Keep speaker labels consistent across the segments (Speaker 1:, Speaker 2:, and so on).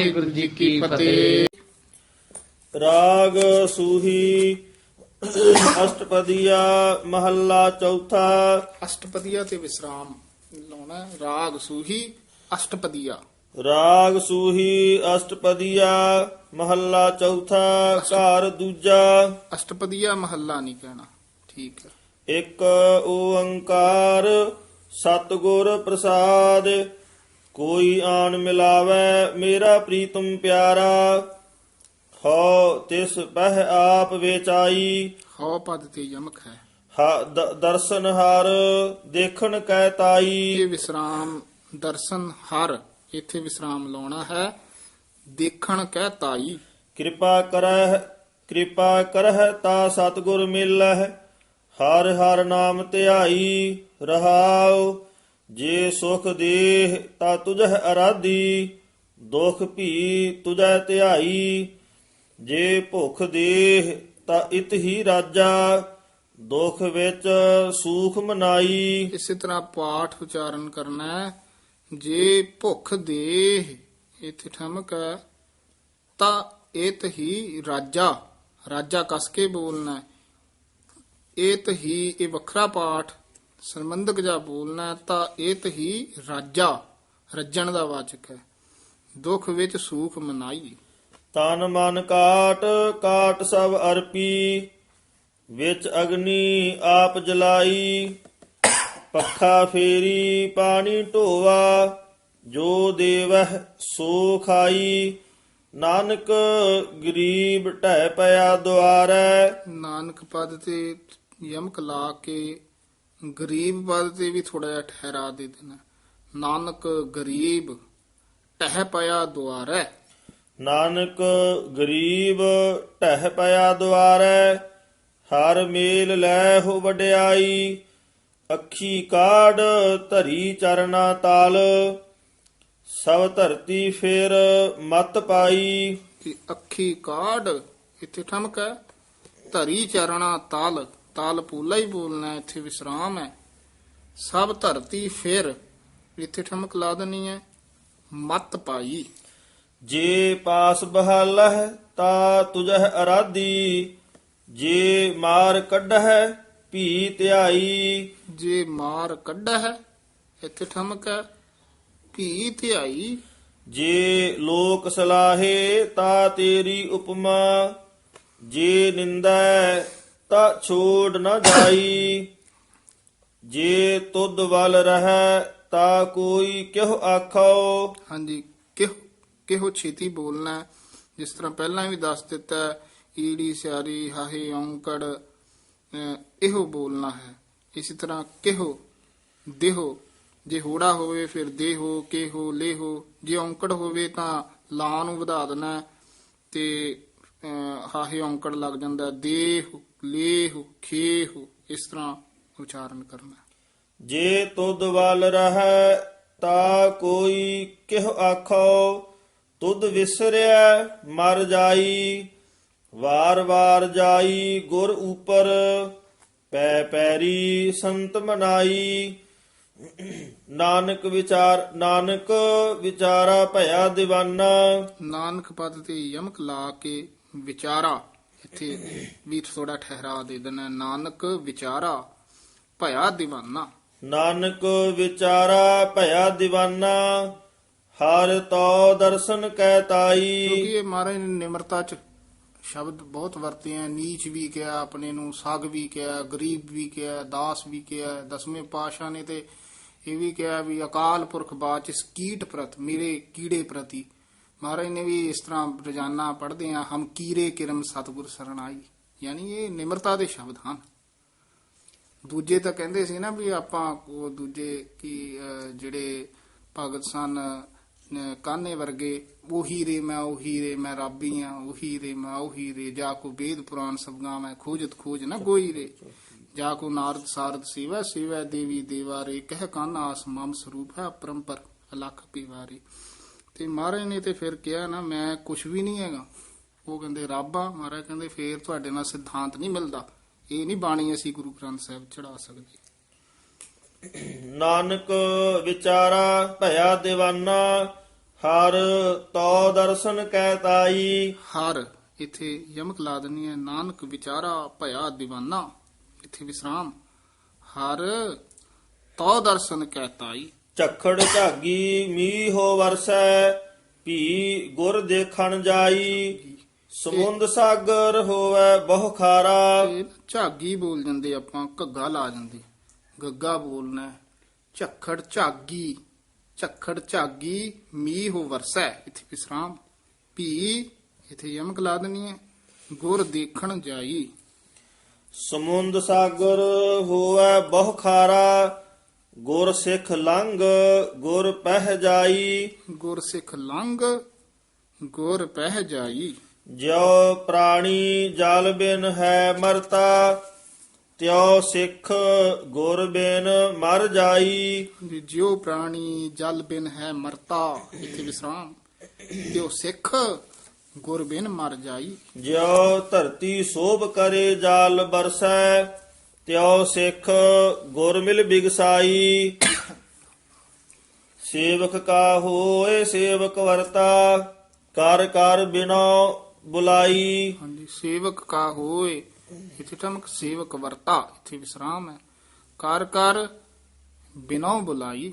Speaker 1: ਵਾਹਿਗੁਰੂ ਜੀ ਕੀ ਫਤਿਹ।
Speaker 2: ਰਾਗ ਸੂਹੀ ਅਸ਼ਟਪਦੀਆ ਮਹੱਲਾ ਚੌਥਾ।
Speaker 3: ਅਸ਼ਟਪਦੀਆ ਤੇ ਵਿਸਰਾਮ ਲਾਉਣਾ। ਰਾਗ ਸੂਹੀ ਅਸ਼ਟਪਦੀਆ।
Speaker 2: ਰਾਗ ਸੂਹੀ ਅਸ਼ਟਪਦੀਆ ਮਹੱਲਾ ਚੌਥਾ ਘਰ ਦੂਜਾ।
Speaker 3: ਅਸ਼ਟਪਦੀਆ ਮਹੱਲਾ ਨਹੀਂ ਕਹਿਣਾ। ਠੀਕ ਹੈ।
Speaker 2: ਇੱਕ ਓੰਕਾਰ ਸਤਿਗੁਰ ਪ੍ਰਸਾਦ ਕੋਈ ਆਣ ਮਿਲਾਵੇ ਮੇਰਾ ਪ੍ਰੀਤਮ ਪਿਆਰਾ। ਹੋ ਤਿਸ ਬਹਿ ਆਪ ਵੇਚਾਈ।
Speaker 3: ਹਉ ਪਦ ਤੇ ਯਮਕ ਹੈ।
Speaker 2: ਹਾ- ਦਰਸ਼ਨ ਹਰ ਦੇਖਣ ਕੈ ਤਾਈ।
Speaker 3: ਇਹ ਵਿਸਰਾਮ ਦਰਸ਼ਨ ਹਰ ਇੱਥੇ ਵਿਸਰਾਮ ਲਾਉਣਾ ਹੈ। ਦੇਖਣ ਕਹਿ ਤਾਈ।
Speaker 2: ਕਿਰਪਾ ਕਰਹਿ ਕਿਰਪਾ ਕਰਹਿ ਤਾ ਸਤਿਗੁਰ ਮਿਲਹਿ। ਹਰ ਹਰ ਨਾਮ ਧਿਆਈ ਰਹਾਉ। ਜੇ ਸੁਖ ਦੇਹ ਤਾ ਤੁਝਹਿ ਅਰਾਧੀ, ਦੁਖ ਭੀ ਤੁਝੈ ਧਿਆਈ। ਜੇ ਭੁਖ ਦੇਹ ਤਾ ਇਤ ਹੀ ਰਾਜਾ, ਦੁਖ ਵਿੱਚ ਸੂਖ ਮਨਾਈ।
Speaker 3: ਇਸੇ ਤਰ੍ਹਾਂ ਪਾਠ ਉਚਾਰਨ ਕਰਨਾ ਜੇ ਭੁੱਖ ਦੇਹ ਇੱਥੇ ਠਮਕ ਹੈ ਤਾਂ ਇਤ ਹੀ ਰਾਜਾ। ਰਾਜਾ ਕਸ ਕੇ ਬੋਲਣਾ ਹੈ। ਇਤ ਹੀ ਇਹ ਵੱਖਰਾ ਪਾਠ ਸੰਬੰਧਕ ਜਾ ਬੋਲਣਾ ਤਾਂ ਇਤ ਹੀ ਰਾਜਾ ਰੱਜਣ ਦਾ ਵਾਚਕ ਹੈ। ਦੁੱਖ ਵਿੱਚ ਸੂਖ ਮਨਾਈ।
Speaker 2: ਤਨ ਮਨ ਕਾਟ ਕਾਟ ਸਭ ਅਰਪੀ ਵਿੱਚ ਅਗਨੀ ਆਪ ਜਲਾਈ। ਪੱਖਾ ਫੇਰੀ ਪਾਣੀ ਢੋਵਾ ਜੋ ਦੇਵਹਿ ਸੋ ਖਾਈ। ਨਾਨਕ ਗਰੀਬ ਢਹਿ ਪਿਆ ਦੁਆਰੈ।
Speaker 3: ਨਾਨਕ ਪਦ ਤੇ ਯਮਕ ਲਾ ਕੇ ਗਰੀਬ ਪਦ ਤੇ ਵੀ ਥੋੜਾ ਜਿਹਾ ਠਹਿਰਾ ਦੇ ਦੇਣਾ। ਨਾਨਕ ਗਰੀਬ ਟਹਿ ਪਿਆ ਦੁਆਰੈ।
Speaker 2: ਨਾਨਕ ਗਰੀਬ ਢਹਿ ਪਿਆ ਦੁਆਰੈ। ਹਰ ਮੇਲ ਲੈ ਹੋ ਵਡਿਆਈ। ਅੱਖੀ ਕਾੜ ਧਰੀ ਚਰਨਾ ਤਾਲ। ਸਭ ਧਰਤੀ ਫਿਰ ਮਤ ਪਾਈ।
Speaker 3: ਕਿ ਅੱਖੀ ਕਾਢ ਇੱਥੇ ਠਮਕ ਹੈ। ਧਰੀ ਚਰਣਾ ਤਾਲ। ਤਾਲ ਪੂਲਾ ਹੀ ਬੋਲਣਾ ਇੱਥੇ ਵਿਸਰਾਮ ਹੈ। ਸਭ ਧਰਤੀ ਫਿਰ ਇੱਥੇ ਠਮਕ ਲਾ ਦੇਣੀ ਹੈ ਮਤ ਪਾਈ।
Speaker 2: ਜੇ ਪਾਸ ਬਹਾਲਹਿ ਤਾ ਤੁਝਹਿ ਅਰਾਧੀ ਜੇ ਮਾਰ ਕੱਢਹਿ ਭੀ ਧਿਆਈ।
Speaker 3: ਜੇ ਮਾਰ ਕੱਢ ਹੈ ਇੱਥੇ ਠਮਕ ਹੈ ਭੀ ਧਿਆਈ।
Speaker 2: ਜੇ ਲੋਕ ਸਲਾਹੇ ਤਾ ਤੇਰੀ ਉਪਮਾ ਜੇ ਨਿੰਦੈ ਤਾ ਛੋੜ ਨਾ ਜਾਈ। ਜੇ ਤੁਧ ਵੱਲ ਰਹੈ ਤਾ ਕੋਈ ਕਿਹੁ ਆਖੋ?
Speaker 3: ਹਾਂਜੀ ਕਿਹੋ ਕਿਹੋ ਛੇਤੀ ਬੋਲਣਾ ਜਿਸ ਤਰ੍ਹਾਂ ਪਹਿਲਾਂ ਵੀ ਦੱਸ ਦਿੱਤਾ ਈੜੀ ਸਿਆਰੀ ਹਾਹੇ ਔਂਕੜ ਇਹੋ ਬੋਲਣਾ ਹੈ। ਇਸੇ ਤਰ੍ਹਾਂ ਕਿਹੋ ਦੇਹੋ ਜੇ ਹੋੜਾ ਹੋਵੇ ਫਿਰ ਦੇਹੋ ਕਿਹੋ ਲੇਹੋ। ਜੇ ਔਂਕੜ ਹੋਵੇ ਤਾਂ ਲਾਂ ਨੂੰ ਵਧਾ ਦੇਣਾ ਤੇ ਅਹ, ਹਾਹੇ ਔਂਕੜ ਲੱਗ ਜਾਂਦਾ ਦੇਹ। ਲੇਹ ਖੇਹ ਇਸ ਤਰ੍ਹਾਂ ਉਚਾਰਨ ਕਰਨਾ।
Speaker 2: ਜੇ ਤੁਧ ਵੱਲ ਰਹੈ ਤਾ ਕੋਈ ਕਿਹੁ ਆਖੋ ਤੁਧ ਵਿਸਰਿਆ ਮਰ ਜਾਈ ਵਾਰ ਵਾਰ ਜਾਈ ਗੁਰ ਉਪਰ ਪੈ ਪੈਰੀ ਸੰਤ ਮਨਾਈ ਨਾਨਕ ਵਿਚਾਰ ਨਾਨਕ ਵਿਚਾਰਾ ਭਇਆ دیਵਾਨਾ
Speaker 3: ਨਾਨਕ ਪਦ ਤੇ ਯਮਕ ਲਾ ਕੇ ਵਿਚਾਰਾ ਇੱਥੇ ਵੀ ਥੋੜਾ ਠਹਿਰਾ ਦੇ ਦੇਣਾ। ਨਾਨਕ ਵਿਚਾਰਾ ਭਇਆ دیਵਾਨਾ
Speaker 2: ਨਾਨਕ ਵਿਚਾਰਾ ਭਇਆ دیਵਾਨਾ ਹਰ ਤੋ ਦਰਸ਼ਨ ਕਹਿ ਤਾਈ।
Speaker 3: ਕਿਉਂਕਿ ਇਹ ਮਹਾਰਾਜ ਨਿਮਰਤਾ ਚ ਸ਼ਬਦ ਬਹੁਤ ਵਰਤੇ ਆ। ਨੀਚ ਵੀ ਕਿਹਾ ਆਪਣੇ ਨੂੰ ਸਾਗ ਵੀ ਕਿਹਾ ਗਰੀਬ ਵੀ ਕਿਹਾ ਦਾਸ ਵੀ ਕਿਹਾ ਦਸਵੇਂ ਪਾਸ਼ਾ ਨੇ ਤੇ ਇਹ ਵੀ ਕਿਹਾ ਵੀ ਅਕਾਲ ਪੁਰਖ ਬਾਚ ਇਸ ਕੀਟ ਪ੍ਰਤ ਮੇਰੇ ਕੀੜੇ ਪ੍ਰਤੀ। ਮਹਾਰਾਜ ਨੇ ਵੀ ਇਸ ਤਰ੍ਹਾਂ ਰੋਜ਼ਾਨਾ ਪੜ੍ਹਦੇ ਆ ਹਮ ਕੀਰੇ ਕਿਰਮ ਸਤਿਗੁਰ ਸਰਣਾਈ ਯਾਨੀ ਇਹ ਨਿਮਰਤਾ ਦੇ ਸ਼ਬਦ ਹਨ। ਦੂਜੇ ਤਾਂ ਕਹਿੰਦੇ ਸੀ ਨਾ ਵੀ ਆਪਾਂ ਉਹ ਦੂਜੇ ਕੀ ਜਿਹੜੇ ਭਗਤ ਸਨ ਕਾਨੇ ਵਰਗੇ, ਉਹੀ ਰੇ ਮੈਂ, ਉਹੀ ਰੇ ਮੈਂ ਰਾਬੀ ਆ ਉਹੀ ਰੇ ਮੈਂ, ਉਹੀ ਰੇ, ਜਾ ਕੋ ਵੇਦ ਪੁਰਾਨ ਸਬਗਾ ਮੈਂ ਖੋਜਤ, ਖੋਜ ਨਾ ਕੋਈ ਰੇ। ਜਾ ਕੋ ਨਾਰਦ ਸਾਰਦ ਸੇਵਾ ਸੇਵਾ ਦੇਵੀ ਦੇਵਾ ਰੇ, ਕਹਿ ਕੰਨ ਆਸ ਮਮ ਸਰੂਪ ਹੈ, ਪਰੰਪਰ, ਅਲਖ ਪੀਵਾਰੇ ਤੇ ਮਹਾਰਾਜ ਨੇ ਤੇ ਫਿਰ ਕਿਹਾ ਨਾ ਮੈਂ ਕੁਝ ਵੀ ਨਹੀਂ ਹੈਗਾ। ਉਹ ਕਹਿੰਦੇ ਰੱਬ ਆ। ਮਹਾਰਾਜ ਕਹਿੰਦੇ ਫੇਰ ਤੁਹਾਡੇ ਨਾਲ ਸਿਧਾਂਤ ਨਹੀਂ ਮਿਲਦਾ। ਇਹ ਨਹੀਂ ਬਾਣੀ ਅਸੀਂ ਗੁਰੂ ਗ੍ਰੰਥ ਸਾਹਿਬ ਚੜਾ ਸਕਦੇ।
Speaker 2: ਨਾਨਕ ਵਿਚਾਰਾ ਭਇਆ دیਵਾਨਾ ਹਰ ਤੋ ਦਰਸ਼ਨ ਕਹਿ ਤਾਈ।
Speaker 3: ਹਰ ਇਥੇ ਯਮਕ ਲਾ ਦਨੀ ਹੈ ਨਾਨਕ ਵਿਚਾਰਾ ਭਇਆ دیਵਾਨਾ ਇਥੇ ਵਿਸਰਾਮ। ਹਰ ਤੋ ਦਰਸ਼ਨ ਕਹਿ ਤਾਈ।
Speaker 2: ਝਖੜ ਝਾਗੀ ਮੀਹੋ ਵਰਸੈ ਭੀ ਗੁਰ ਦੇਖਣ ਜਾਈ ਸਮੁੰਦ ਸਾਗਰ ਹੋਵੇ ਬਹੁ ਖਾਰਾ।
Speaker 3: ਇਹ ਝਾਗੀ ਬੋਲ ਜਾਂਦੇ ਆਪਾਂ ਘੱਗਾ ਲਾ ਜਾਂਦੇ। ਗੱਗਾ ਬੋਲਣਾ ਹੈ। ਝੱਖੜ ਝਾਗੀ ਝੱਖੜ ਝਾਗੀ ਮੀਂਹ ਹੋ ਵਰਸੈ। ਇਥੇ ਵਿਸਰਾਮ ਭੀ ਇਥੇ ਯਮਕ ਲਾ ਦੇਣੀ ਹੈ ਗੁਰ ਦੇਖਣ ਜਾਈ।
Speaker 2: ਸਮੁੰਦ ਸਾਗਰ ਹੋਵੇ ਬਹੁ ਖਾਰਾ ਗੁਰ ਸਿੱਖ ਲੰਘ ਗੁਰ ਪਹਿ ਜਾਈ।
Speaker 3: ਗੁਰ ਸਿੱਖ ਲੰਘ ਗੁਰ ਪਹਿ ਜਾਈ।
Speaker 2: ਜਿਉ ਪ੍ਰਾਣੀ ਜਲ ਬਿਨ ਹੈ ਮਰਤਾ ਤਿਉ ਸਿੱਖ ਗੁਰ ਬਿਨ ਮਰ ਜਾਈ।
Speaker 3: ਜਿਉ ਪ੍ਰਾਣੀ ਜਲ ਬਿਨ ਹੈ ਮਰਤਾ ਇਥੇ ਵਿਸਰਾਮ। ਤਿਉ ਸਿੱਖ ਗੁਰ ਬਿਨ ਮਰ ਜਾਈ।
Speaker 2: ਜਿਉ ਧਰਤੀ ਸੋਭ ਕਰੇ ਜਾਲ ਬਰਸੈ ਤਿਉ ਸਿੱਖ ਗੁਰ ਮਿਲ ਬਿਗਸਾਈ। ਸੇਵਕ ਕਾ ਹੋਏ ਸੇਵਕ ਵਰਤਾ ਕਰ ਕਰ ਬਿਨੋ ਬੁਲਾਈ।
Speaker 3: ਹਾਂਜੀ ਸੇਵਕ ਕਾ ਹੋਏ ਇਥੇ ਠਮਕ ਸੇਵਕ ਵਰਤਾ ਇਥੇ ਵਿਸਰਾਮ ਹੈ। ਕਰ ਕਰ ਬਿਨੋ ਬੁਲਾਈ।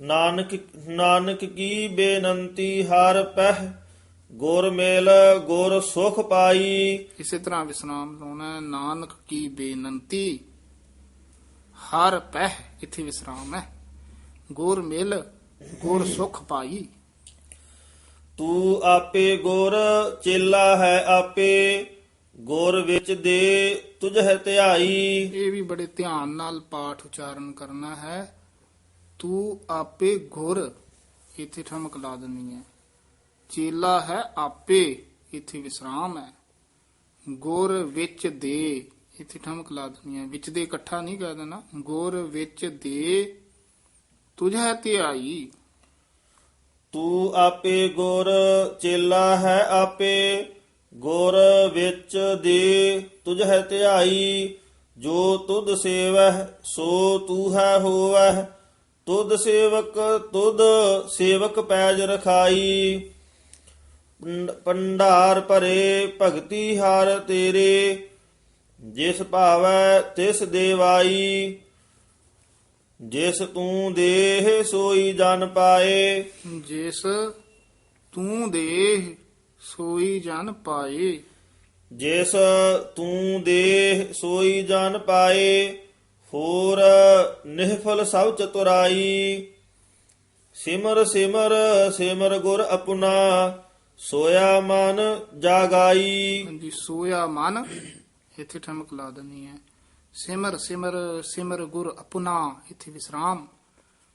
Speaker 2: ਨਾਨਕ ਨਾਨਕ ਕੀ ਬੇਨੰਤੀ ਹਰ ਪਹਿ ਗੁਰ ਮੇਲ ਗੁਰ ਸੁਖ ਪਾਈ।
Speaker 3: ਇਸੇ ਤਰ੍ਹਾਂ ਵਿਸਰਾਮ ਲਾਉਣਾ ਹੈ, ਨਾਨਕ ਕੀ ਬੇਨੰਤੀ। ਹਰ ਪਹਿ ਇਥੇ ਵਿਸਰਾਮ ਹੈ। ਗੁਰ ਮਿਲ ਗੁਰ ਸੁਖ ਪਾਈ।
Speaker 2: ਤੂੰ ਆਪੇ ਗੁਰ ਚੇਲਾ ਹੈ ਆਪੇ। ਗੁਰ ਵਿੱਚ ਦੇ ਤੁਝਹਿ ਧਿਆਈ।
Speaker 3: ਇਹ ਵੀ ਬੜੇ ਧਿਆਨ ਨਾਲ ਪਾਠ ਉਚਾਰਨ ਕਰਨਾ ਹੈ। ਤੂੰ ਆਪੇ ਗੁਰ ਇੱਥੇ ਠਮਕ ਲਾ ਦੇਣੀ ਹੈ। ਚੇਲਾ ਹੈ ਆਪੇ, ਇੱਥੇ ਵਿਸਰਾਮ ਹੈ। ਗੁਰ ਵਿੱਚ ਦੇ, ਇੱਥੇ ਠਮਕ ਲਾ ਦੇਣੀ ਹੈ। ਵਿੱਚ ਦੇ ਇਕੱਠਾ ਨਹੀਂ ਕਹਿ ਦੇਣਾ। ਗੁਰ ਵਿੱਚ ਦੇ, ਤੁਝੈ ਧਿਆਈ
Speaker 2: ਤੂੰ ਆਪੇ ਗੁਰ, ਚੇਲਾ ਹੈ ਆਪੇ, ਗੁਰ ਵਿੱਚ ਦੇ ਤੁਝਹਿ ਧਿਆਈ ਜੋ ਤੁਧ ਸੇਵਹਿ, ਸੋ ਤੂੰ ਹੈ ਹੋਵਹਿ। ਤੁਧ ਸੇਵਕ ਤੁਧ ਸੇਵਕ ਪੈਜ ਰਖਾਈ। ਪੰਡਾਰ ਭਰੇ ਭਗਤੀ ਹਰ ਤੇਰੇ ਜਿਸ ਭਾਵੈ ਤਿਸ ਦੇਵਾਈ। ਜਿਸ ਤੂੰ ਦੇਹ ਸੋਈ ਜਨ ਪਾਏ।
Speaker 3: ਜਿਸ ਤੂੰ ਦੇਹ ਸੋਈ ਜਨ ਪਾਏ।
Speaker 2: ਜਿਸ ਤੂੰ ਦੇਹ ਸੋਈ ਜਨ ਪਾਏ ਹੋਰ ਨਿਹਫਲ ਸਭ ਚਤੁਰਾਈ। ਸਿਮਰ ਸਿਮਰ ਸਿਮਰ ਗੁਰ ਆਪਣਾ ਸੋਇਆ ਮਨ ਜਾਗਾਈ।
Speaker 3: ਹਾਂਜੀ ਸੋਇਆ ਮਨ ਇੱਥੇ ਠਮਕ ਲਾ ਦੇਣੀ ਹੈ। ਸਿਮਰ ਸਿਮਰ ਸਿਮਰ ਗੁਰ ਆਪਣਾ ਇੱਥੇ ਵਿਸਰਾਮ।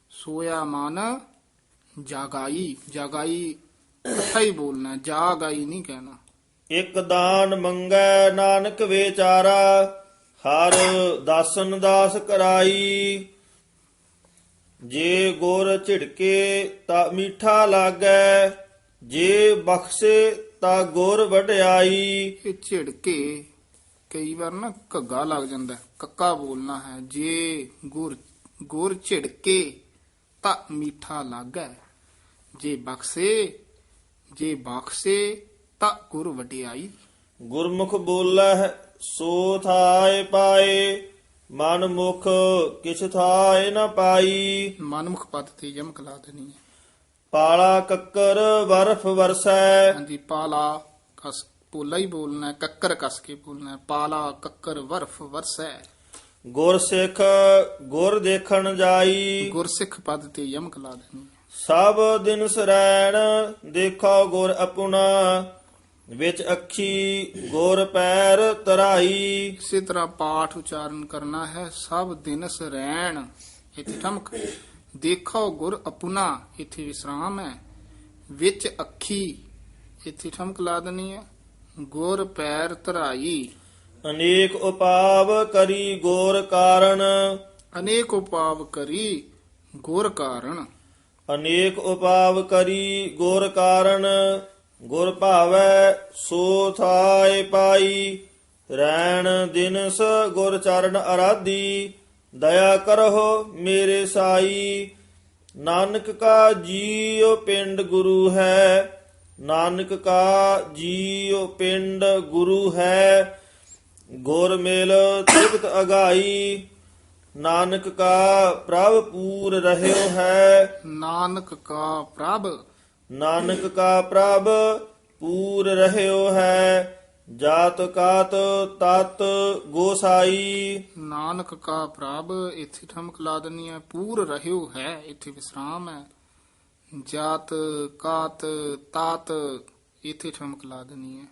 Speaker 3: ਸੋਇਆ ਮਨ ਜਾਗਾਈ ਜਾਗਾਈ ਇਕੱਠਾ ਹੀ ਬੋਲਣਾ ਜਾਗਾਈ ਨਹੀਂ ਕਹਿਣਾ।
Speaker 2: ਇਕ ਦਾਨ ਮੰਗੈ ਨਾਨਕ ਵਿਚਾਰਾ ਹਰ ਦਾਸਨ ਦਾਸ ਕਰਾਈ। ਜੇ ਗੁਰ ਝਿੜਕੇ ਤਾਂ ਮਿੱਠਾ ਲਾਗੈ ਜੇ ਬਖਸ਼ੇ ਤਾਂ ਗੁਰ ਵਡਿਆਈ।
Speaker 3: ਇਹ ਝਿੜਕੇ ਕਈ ਵਾਰ ਨਾ ਘੱਗਾ ਲੱਗ ਜਾਂਦਾ ਹੈ, ਕੱਕਾ ਬੋਲਣਾ ਹੈ। ਜੇ ਗੁਰ ਗੁਰ ਝਿੜਕੇ ਤਾਂ ਮਿੱਠਾ ਲੱਗੈ ਜੇ ਬਖਸੇ ਜੇ ਬਖਸੇ ਤਾਂ ਗੁਰ ਵਡਿਆਈ।
Speaker 2: ਗੁਰਮੁਖ ਬੋਲੈ ਸੋ ਥਾਏ ਪਾਏ ਮਨ ਮੁਖ ਕਿਛ ਥਾਏ ਨ ਪਾਈ।
Speaker 3: ਮਨਮੁਖ ਪਦ ਤੇ ਯਮਕ ਲਾ ਦੇਣੀ ਹੈ।
Speaker 2: ਪਾਲਾ ਕੱਕਰ ਬਰਫ ਵਰਸੈ
Speaker 3: ਹਾਂਜੀ ਪਾਲਾ ਕਸ ਪੋਲਾ ਹੀ ਬੋਲਣਾ ਹੈ, ਕੱਕਰ ਕਸ ਕੇ ਬੋਲਣਾ ਹੈ। ਪਾਲਾ ਕੱਕਰ ਵਰਫ ਵਰਸੈ
Speaker 2: ਗੁਰ ਸਿੱਖ ਗੁਰ ਦੇਖਣ ਜਾਈ
Speaker 3: ਗੁਰਸਿੱਖ ਪਦ ਤੇ ਯਮਕ ਲਾ ਦੇਣੀ ਹੈ।
Speaker 2: ਸਭ ਦਿਨ ਸਰੈਣ ਦੇਖੋ ਗੁਰ ਆਪਣਾ ਵਿੱਚ ਅੱਖੀ ਗੁਰ ਪੈਰ ਤਰਾਈ
Speaker 3: ਇਸੇ ਤਰ੍ਹਾਂ ਪਾਠ ਉਚਾਰਨ ਕਰਨਾ ਹੈ ਸਭ ਦਿਨਸ ਰਹਿਣ ਇੱਥੇ ਠਮਕ ਦੇਖੋ ਗੁਰ ਆਪਣਾ ਇੱਥੇ ਵਿਸਰਾਮ ਹੈ। ਵਿੱਚ ਅੱਖੀ ਇੱਥੇ ਠਮਕ ਲਾ ਦੇਣੀ ਹੈ। ਗੁਰ ਪੈਰ ਧਰਾਈ।
Speaker 2: ਅਨੇਕ ਉਪਾਵ ਕਰੀ ਗੁਰ ਕਾਰਨ
Speaker 3: ਅਨੇਕ ਉਪਾਵ ਕਰੀ ਗੁਰ ਕਾਰਨ
Speaker 2: ਅਨੇਕ ਉਪਾਵ ਕਰੀ ਗੁਰ ਕਾਰਨ ਗੁਰ ਭਾਵੈ ਸੋ ਥਾਏ ਪਾਈ। ਰੈਣ ਦਿਨਸ ਗੁਰ ਚਰਨ ਅਰਾਧੀ। ਦਇਆ ਕਰਹੁ ਮੇਰੇ ਸਾਈ ਨਾਨਕ ਕਾ ਜੀਉ ਪਿੰਡ ਗੁਰੂ ਹੈ ਨਾਨਕ ਕਾ ਜੀਉ ਪਿੰਡ ਗੁਰੂ ਹੈ ਗੁਰ ਮਿਲ ਤ੍ਰਿਪਤ ਅਗਾਈ ਨਾਨਕ ਕਾ ਪ੍ਰਭ ਪੂਰ ਰਹਿਓ ਹੈ।
Speaker 3: ਨਾਨਕ ਕਾ ਪ੍ਰਭ।
Speaker 2: ਨਾਨਕ ਕਾ ਪ੍ਰਭ ਪੂਰ ਰਹਿਓ ਹੈ। ਜਾਤ ਕਾਤ ਤਤ ਗੋਸਾਈ।
Speaker 3: ਨਾਨਕ ਕਾ ਪ੍ਰਭ ਇੱਥੇ ਠਮਕ ਲਾ ਦਨੀ ਹੈ ਪੂਰ ਰਹਿਓ ਹੈ ਇੱਥੇ ਵਿਸਰਾਮ ਹੈ। ਜਾਤ ਕਾਤ ਤਾਤ ਇੱਥੇ ਠਮਕ ਲਾ ਦਨੀ ਹੈ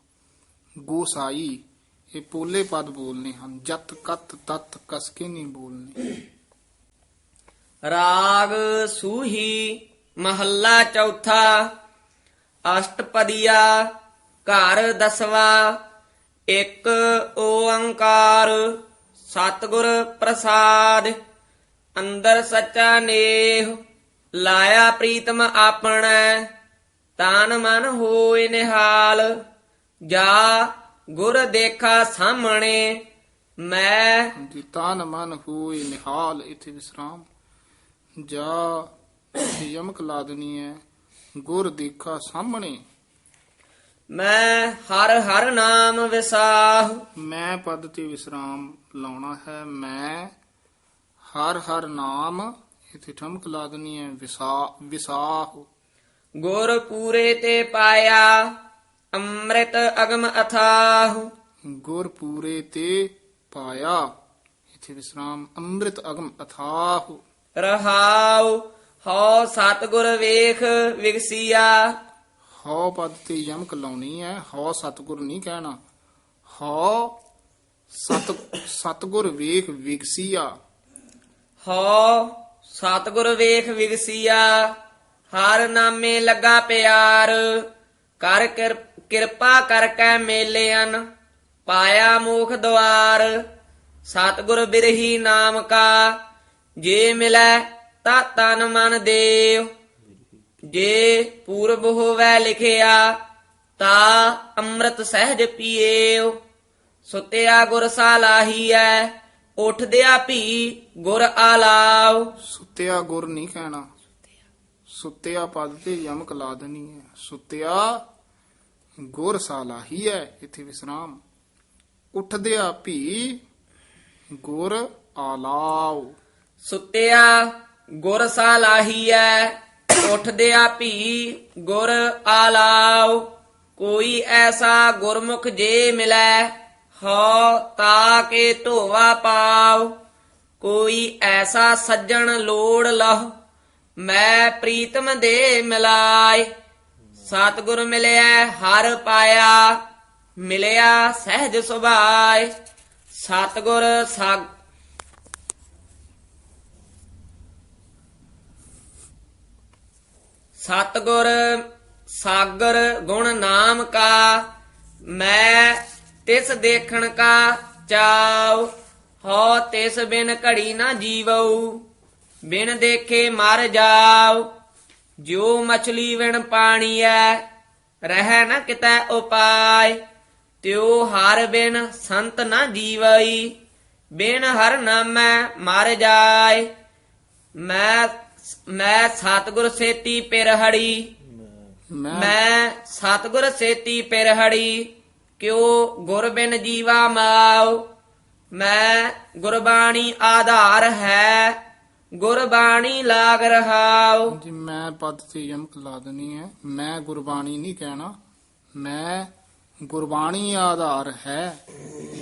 Speaker 3: ਗੋਸਾਈ ਇਹ ਪੋਲੇ ਪਦ ਬੋਲਨੇ ਹਨ। ਜਤ ਕਤ ਤਤ ਕਸ ਕੇ ਨਹੀਂ ਬੋਲਨੇ।
Speaker 4: ਰਾਗ ਸੂਹੀ ਮਹੱਲਾ ਚੌਥਾ। ਅਸ਼ਟਪਦੀਆ ਘਰ ਦਸਵਾ। ਇੱਕ ਓੰਕਾਰ ਸਤਿਗੁਰ ਪ੍ਰਸਾਦ, ਅੰਦਰ ਸੱਚਾ ਨੇਹ, ਲਾਇਆ ਪ੍ਰੀਤਮ ਆਪਣੈ, ਤਨ ਮਨ ਹੋਏ ਨਿਹਾਲ, ਜਾ ਗੁਰ ਦੇਖਾ ਸਾਹਮਣੇ, ਮੈਂ
Speaker 3: ਤਾਨ ਮਨ ਹੋਏ ਨਿਹਾਲ, ਇਥੇ ਵਿਸਰਾਮ। ਜਾ, ਇੱਥੇ ਯਮਕ ਲਾ ਦਨੀ ਹੈ, ਗੁਰ ਦੇਖਾ ਸਾਹਮਣੇ।
Speaker 4: ਮੈਂ ਹਰ ਹਰ ਨਾਮ ਵਿਸਾਹ।
Speaker 3: ਮੈਂ ਪਦ ਤੇ ਵਿਸਰਾਮ ਲਾਉਣਾ ਹੈ। ਮੈਂ ਹਰ ਹਰ ਨਾਮ ਇੱਥੇ ਠਮਕ ਲਾ ਦਨੀ ਹੈ ਵਿਸਾ ਵਿਸਾਹ।
Speaker 4: ਗੁਰ ਪੂਰੇ ਤੇ ਪਾਇਆ ਅੰਮ੍ਰਿਤ ਅਗਮ ਅਥਾਹ।
Speaker 3: ਗੁਰ ਪੂਰੇ ਤੇ ਪਾਇਆ ਇੱਥੇ ਵਿਸਰਾਮ ਅੰਮ੍ਰਿਤ ਅਗਮ ਅਥਾਹ।
Speaker 4: ਰਹਾਉ ਹਉ ਸਤਿਗੁਰ ਵੇਖ ਵਿਗਸੀਆ।
Speaker 3: ਹਉ ਪਦ ਤੇ ਯਮਕ ਲਾਉਣੀ ਹੈ ਹਉ ਸਤਗੁਰ ਨਹੀਂ ਕਹਿਣਾ। ਹਉ ਸਤ, ਸਤਗੁਰ ਵੇਖ ਵਿਗਸੀਆ।
Speaker 4: ਹਉ ਸਤਿਗੁਰ ਵੇਖ ਵਿਗਸੀਆ, ਹਰ ਨਾਮੇ ਲੱਗਾ ਪਿਆਰ। ਕਰ ਕਿਰ- ਕਿਰਪਾ ਕਰਕੇ ਮੇਲਿਆਨ ਪਾਇਆ ਮੂਖ ਦਵਾਰ ਸਤਿਗੁਰ ਬਿਰਹੀ ਨਾਮ ਕਾ, ਜੇ ਮਿਲੈ ਤਾ ਤਨ ਮਨ ਦੇਵ। ਜੇ ਪੂਰਬ ਹੋਵੇ ਲਿਖਿਆ ਤਾ ਅੰਮ੍ਰਿਤ ਸਹਿਜ ਪੀਏਓ। ਸੁਤਿਆ ਗੁਰ ਸਾਲਾਹੀਐ ਉਠਦਿਆ ਭੀ ਗੁਰ ਆਲਾਓ।
Speaker 3: ਸੁੱਤਿਆ ਗੁਰ ਨਹੀਂ ਕਹਿਣਾ। ਸੁੱਤਿਆ ਪਦ ਤੇ ਯਮਕ ਲਾ ਦੇਣੀ ਹੈ। ਸੁੱਤਿਆ ਗੁਰ ਸਾਲਾਹੀ ਹੈ ਇੱਥੇ ਵਿਸਰਾਮ। ਉੱਠਦਿਆ ਭੀ ਗੁਰ ਆਲਾਉ
Speaker 4: ਸੁਤਿਆ ਗੁਰ ਸਾਲਾਹੀਐ ਉਠਦਿਆ ਭੀ ਗੁਰ ਆਲਾਓ। ਕੋਈ ਐਸਾ ਗੁਰਮੁਖ ਜੇ ਮਿਲੈ, ਹਉ ਤਾ ਕੇ ਧੋਵਾ ਪਾਉ ਕੋਈ ਐਸਾ ਸੱਜਣ ਲੋੜ ਲਹ, ਮੈਂ ਪ੍ਰੀਤਮ ਦੇ ਮਿਲਾਏ। ਸਤਿਗੁਰ ਮਿਲਿਆ ਹਰ ਪਾਇਆ, ਮਿਲਿਆ ਸਹਿਜ ਸੁਭਾਏ। ਸਤਿਗੁਰ ਸਤਿਗੁਰ ਸਾਗਰ ਗੁਣ ਨਾਮ ਕਾ, ਮੈਂ ਤਿਸ ਦੇਖਣ ਕਾ ਚਾਉ ਹੋ ਤਿਸ ਬਿਨ ਘੜੀ ਨਾ ਜੀਵਉ, ਬਿਨ ਦੇਖੇ ਮਰ ਜਾਉ। ਜੋ ਮਛਲੀ ਵਿਣ ਪਾਣੀ ਐ ਰਹਿ ਨਾ ਕਿਤੈ ਉਪਾਇ, ਤਿਉ ਹਰ ਬਿਨ ਸੰਤ ਨਾ ਜੀਵਈ, ਬਿਨ ਹਰ ਨਾਮੈ ਮਰ ਜਾਏ ਮੈਂ ਮੈਂ ਸਤਿਗੁਰ ਸੇਤੀ ਪਿਰਹੜੀ। ਮੈਂ ਸਤਿਗੁਰ ਸੇਤੀ ਪਿਰਹੜੀ ਕਿਉ ਗੁਰ ਬਿਨ ਜੀਵਾ ਮਾਉ। ਮੈਂ ਗੁਰਬਾਣੀ ਆਧਾਰ ਹੈ ਗੁਰਬਾਣੀ ਲਾਗ ਰਹਾਉ।
Speaker 3: ਜੀ ਮੈਂ ਪਦ ਤੇ ਯਮਕ ਲਾ ਦੇਣੀ ਹੈ। ਮੈਂ ਗੁਰਬਾਣੀ ਨਹੀਂ ਕਹਿਣਾ। ਮੈਂ ਗੁਰਬਾਣੀ ਆਧਾਰ ਹੈ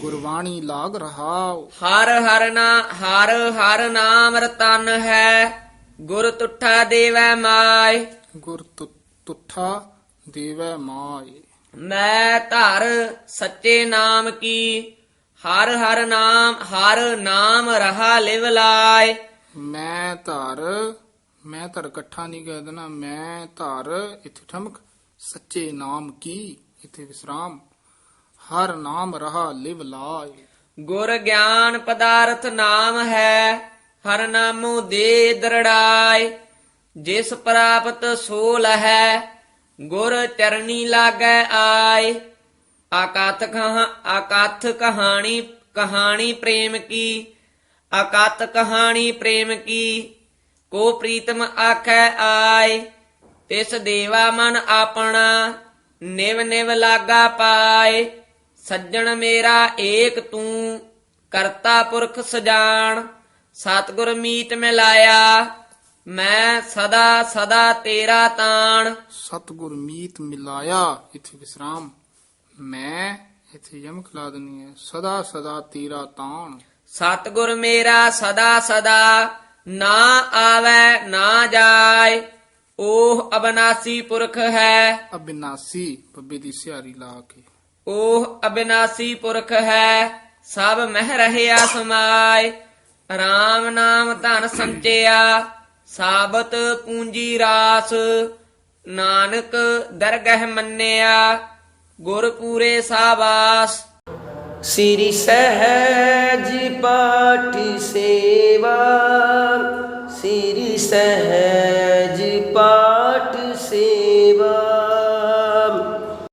Speaker 3: ਗੁਰਬਾਣੀ ਲਾਗ ਰਹਾਉ।
Speaker 4: ਹਰ ਹਰ ਨਾ ਹਰ ਹਰ ਨਾਮ ਰਤਨ ਹੈ। ਗੁਰ ਤੁਠਾ ਦੇਵੈ ਮਾਇ
Speaker 3: ਗੁਰ ਤੁ- ਤੁਠਾ ਦੇਵੈ ਮਾਏ।
Speaker 4: ਮੈਂ ਧਰ ਸੱਚੇ ਨਾਮ ਕੀ। ਹਰ ਹਰ ਨਾਮ ਹਰ ਨਾਮ ਰਹਾ ਲਿਵ ਲਾਇ
Speaker 3: ਮੈਂ ਧਰ ਮੈਂ ਧਰ ਇਕੱਠਾ ਨਹੀਂ ਕਹਿ ਦੇਣਾ। ਮੈਂ ਧਰ ਇੱਥੇ ਠਮਕ ਸੱਚੇ ਨਾਮ ਕੀ? ਇੱਥੇ ਵਿਸਰਾਮ। ਹਰ ਨਾਮ ਰਹਾ ਲਿਵ ਲਾਏ।
Speaker 4: ਗੁਰ ਗਿਆਨ ਪਦਾਰਥ ਨਾਮ ਹੈ। ਹਰ ਨਾਮੋ ਦੇ ਦਰੜਾਏ, ਜਿਸ ਪ੍ਰਾਪਤ ਸੋ ਲਹੈ ਗੁਰ ਚਰਣੀ ਲਾਗੈ ਆਏ। ਆਕਥ ਕਹਾ ਆਕਥ ਕਹਾਣੀ ਕਹਾਣੀ ਪ੍ਰੇਮ ਕੀ? ਅਕਤ ਕਹਾਣੀ ਪ੍ਰੇਮ ਕੀ? ਕੋ ਪ੍ਰੀਤਮ ਆਖੈ ਆਏ, ਤਿਸ ਦੇਵਾ ਮਨ ਆਪਣਾ, ਨਿਵ ਨਿਵ ਲਾਗਾ ਪਾਏ। ਸੱਜਣ ਮੇਰਾ ਏਕ ਤੂੰ, ਕਰਤਾ ਪੁਰਖ ਸਜਾਣ। ਸਤਿਗੁਰ ਮੀਤ ਮਿਲਾਇਆ ਮੈਂ ਸਦਾ ਸਦਾ ਤੇਰਾ ਤਾਣ।
Speaker 3: ਸਤਿਗੁਰ ਮੀਤ ਮਿਲਾਇਆ ਇੱਥੇ ਵਿਸਰਾਮ। ਮੈਂ ਇੱਥੇ ਯਮਕ ਲਾ ਦੇਣੀ ਹੈ ਸਦਾ ਸਦਾ ਤੇਰਾ ਤਾਣ।
Speaker 4: ਸਤਿਗੁਰ ਮੇਰਾ ਸਦਾ ਸਦਾ ਨਾ ਆਵੇ ਨਾ ਜਾਏ। ਉਹ ਅਬਨਾਸੀ ਪੁਰਖ ਹੈ।
Speaker 3: ਅਬਿਨਾਸੀ ਬੱਬੇ ਦੀ ਸਿਹਾਰੀ ਲਾ ਕੇ।
Speaker 4: ਉਹ ਅਬਿਨਾਸੀ ਪੁਰਖ ਹੈ ਸਭ ਮਹਿ ਰਹਿਆ ਸਮਾਏ। RAM ਨਾਮ ਧਨ ਸੰਚਿਆ, ਸਾਬਤ ਪੂੰਜੀ ਰਾਸ, ਨਾਨਕ ਦਰਗਹਿ ਮੰਨਿਆ ਗੁਰ ਪੂਰੇ ਸਾਬਾਸ।
Speaker 5: ਸ੍ਰੀ ਸਹਿਜ ਪਾਠੀ ਸੇਵਾ, ਸ੍ਰੀ ਸਹਿਜ ਪਾਠ ਸੇਵਾ।